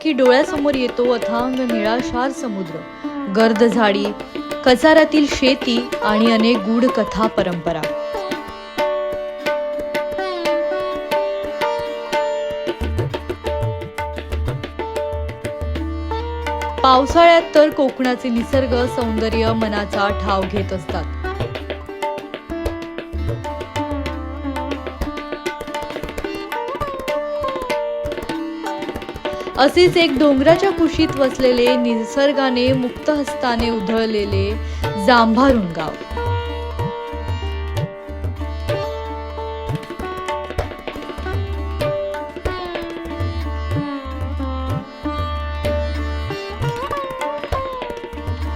की डोळ्यासमोर येतो अथांग निळाशार समुद्र. गर्द झाडी कचाऱ्यातील शेती आणि अनेक गूढ कथा परंपरा. पावसाळ्यात तर कोकणाचे निसर्ग सौंदर्य मनाचा ठाव घेत असतात. असेच एक डोंगराच्या कुशीत वसलेले निसर्गाने मुक्त हस्ताने उधळलेले जांभारुण गाव.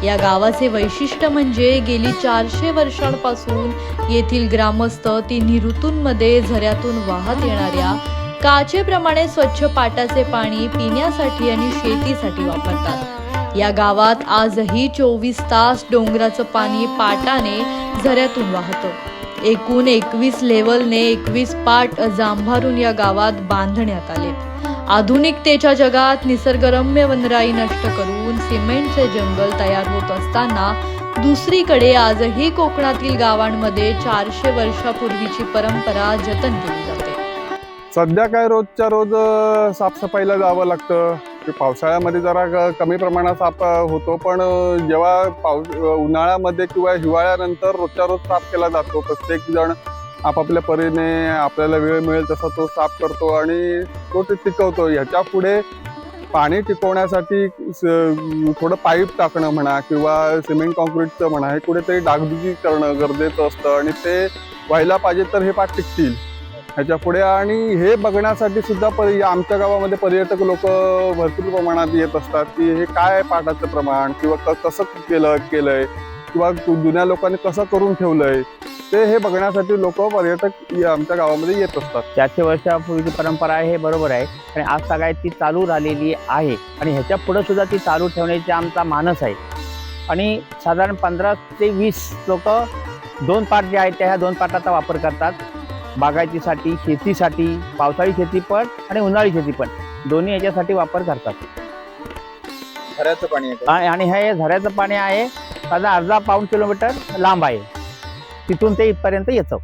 या गावाचे वैशिष्ट्य म्हणजे गेली चारशे वर्षांपासून येथील ग्रामस्थ तिन्ही ऋतूंमध्ये झऱ्यातून वाहत येणाऱ्या काचेप्रमाणे स्वच्छ पाटाचे पाणी पिण्यासाठी आणि शेतीसाठी वापरतात. या गावात आजही चोवीस तास डोंगराचं पाणी पाटाने झऱ्यातून वाहतं. एकूण एकवीस लेवलने एकवीस पाट जांभारून या गावात बांधण्यात आले. आधुनिकतेच्या जगात निसर्गरम्य वनराई नष्ट करून सिमेंटचे जंगल तयार होत असताना दुसरीकडे आजही कोकणातील गावांमध्ये चारशे वर्षापूर्वीची परंपरा जतन केली जाते. सध्या काय रोजच्या रोज साफसफाईला जावं लागतं. पावसाळ्यामध्ये जरा कमी प्रमाणात साफ होतो पण जेव्हा पाऊस उन्हाळ्यामध्ये किंवा हिवाळ्यानंतर रोजच्या रोज साफ केला जातो. प्रत्येक जण आपापल्या परीने आपल्याला वेळ मिळेल तसा तो साफ करतो आणि तो ते टिकवतो ह्याच्या पुढे पाणी टिकवण्यासाठी थोडं पाईप टाकणं म्हणा किंवा सिमेंट कॉन्क्रीटचं म्हणा हे कुठेतरी डागडुजी करणं गरजेचं असतं आणि ते व्हायला पाहिजे तर हे पाठ टिकतील. ह्याच्या पुढे आणि हे बघण्यासाठी सुद्धा परि आमच्या गावामध्ये पर्यटक लोक भरपूर प्रमाणात येत असतात की हे काय पाठाचं प्रमाण किंवा क- कसं केलं केलंय? किंवा जुन्या लोकांनी कसं करून ठेवलंय? ते हे बघण्यासाठी लोक पर्यटक आमच्या गावामध्ये येत असतात. चारशे वर्षापूर्वीची परंपरा आहे हे बरोबर आहे. आणि आज सगळ्यात ती चालू राहिलेली आहे. आणि ह्याच्या पुढे सुद्धा ती चालू ठेवण्याची आमचा मानस आहे. आणि साधारण पंधरा ते वीस लोक दोन पाट जे आहेत त्या ह्या दोन पाटाचा वापर करतात. बागायतीसाठी शेतीसाठी पावसाळी शेती पण आणि उन्हाळी शेती पण. दोन्ही याच्यासाठी वापर करतात. झऱ्याचं पाणी आहे का? आ- आणि हे झऱ्याचं पाणी आहे. साधा अर्धा पाऊण किलोमीटर लांब आहे. तिथून ते इथपर्यंत येतं.